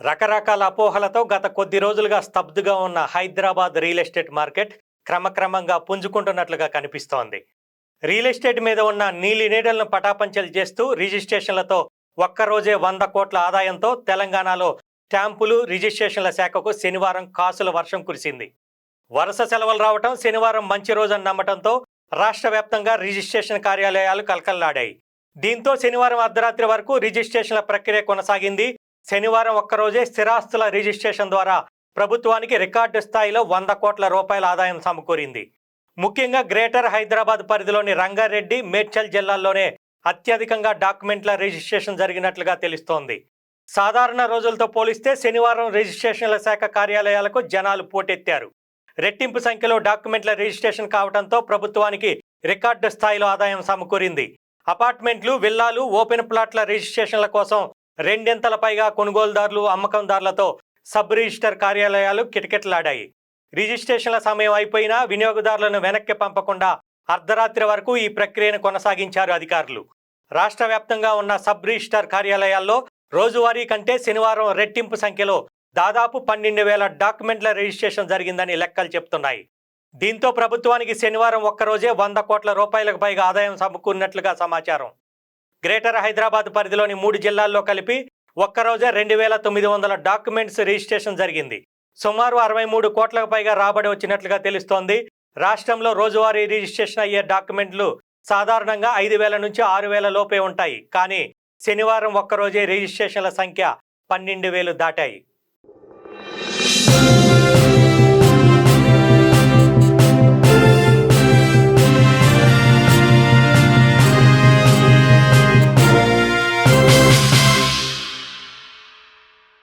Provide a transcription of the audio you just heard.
రకరకాల అపోహలతో గత కొద్ది రోజులుగా స్తబ్దుగా ఉన్న హైదరాబాద్ రియల్ ఎస్టేట్ మార్కెట్ క్రమక్రమంగా పుంజుకుంటున్నట్లుగా కనిపిస్తోంది. రియల్ ఎస్టేట్ మీద ఉన్న నీలి నీడలను పటాపంచలు చేస్తూ రిజిస్ట్రేషన్లతో ఒక్కరోజే వంద కోట్ల ఆదాయంతో తెలంగాణలో స్టాంపులు రిజిస్ట్రేషన్ల శాఖకు శనివారం కాసుల వర్షం కురిసింది. వరుస సెలవులు రావటం శనివారం మంచి రోజని నమ్మటంతో రాష్ట్ర వ్యాప్తంగా రిజిస్ట్రేషన్ కార్యాలయాలు కలకల్లాడాయి దీంతో శనివారం అర్ధరాత్రి వరకు రిజిస్ట్రేషన్ల ప్రక్రియ కొనసాగింది. శనివారం ఒక్కరోజే స్థిరాస్తుల రిజిస్ట్రేషన్ ద్వారా ప్రభుత్వానికి రికార్డు స్థాయిలో వంద కోట్ల రూపాయల ఆదాయం సమకూరింది. ముఖ్యంగా గ్రేటర్ హైదరాబాద్ పరిధిలోని రంగారెడ్డి మేడ్చల్ జిల్లాల్లోనే అత్యధికంగా డాక్యుమెంట్ల రిజిస్ట్రేషన్ జరిగినట్లుగా తెలుస్తోంది. సాధారణ రోజులతో పోలిస్తే శనివారం రిజిస్ట్రేషన్ల శాఖ కార్యాలయాలకు జనాలు పోటెత్తారు. రెట్టింపు సంఖ్యలో డాక్యుమెంట్ల రిజిస్ట్రేషన్ కావడంతో ప్రభుత్వానికి రికార్డు స్థాయిలో ఆదాయం సమకూరింది. అపార్ట్మెంట్లు విల్లాలు ఓపెన్ ప్లాట్ల రిజిస్ట్రేషన్ల కోసం రెండింతల పైగా కొనుగోలుదారులు అమ్మకందారులతో సబ్ రిజిస్టర్ కార్యాలయాలు కిటకిటలాడాయి. రిజిస్ట్రేషన్ల సమయం అయిపోయినా వినియోగదారులను వెనక్కి పంపకుండా అర్ధరాత్రి వరకు ఈ ప్రక్రియను కొనసాగించారు అధికారులు. రాష్ట్ర వ్యాప్తంగా ఉన్న సబ్ రిజిస్టర్ కార్యాలయాల్లో రోజువారీ కంటే శనివారం రెట్టింపు సంఖ్యలో దాదాపు పన్నెండు వేల డాక్యుమెంట్ల రిజిస్ట్రేషన్ జరిగిందని లెక్కలు చెప్తున్నాయి. దీంతో ప్రభుత్వానికి శనివారం ఒక్కరోజే వంద కోట్ల రూపాయలకు పైగా ఆదాయం సమకూరినట్లుగా సమాచారం. గ్రేటర్ హైదరాబాద్ పరిధిలోని మూడు జిల్లాల్లో కలిపి ఒక్కరోజే రెండు వేల తొమ్మిది వందల డాక్యుమెంట్స్ రిజిస్ట్రేషన్ జరిగింది. సుమారు అరవై మూడు కోట్లకు పైగా రాబడి వచ్చినట్లుగా తెలుస్తోంది. రాష్ట్రంలో రోజువారీ రిజిస్ట్రేషన్ అయ్యే డాక్యుమెంట్లు సాధారణంగా ఐదు వేల నుంచి ఆరు వేల లోపే ఉంటాయి. కానీ శనివారం ఒక్కరోజే రిజిస్ట్రేషన్ల సంఖ్య పన్నెండు వేలు దాటాయి.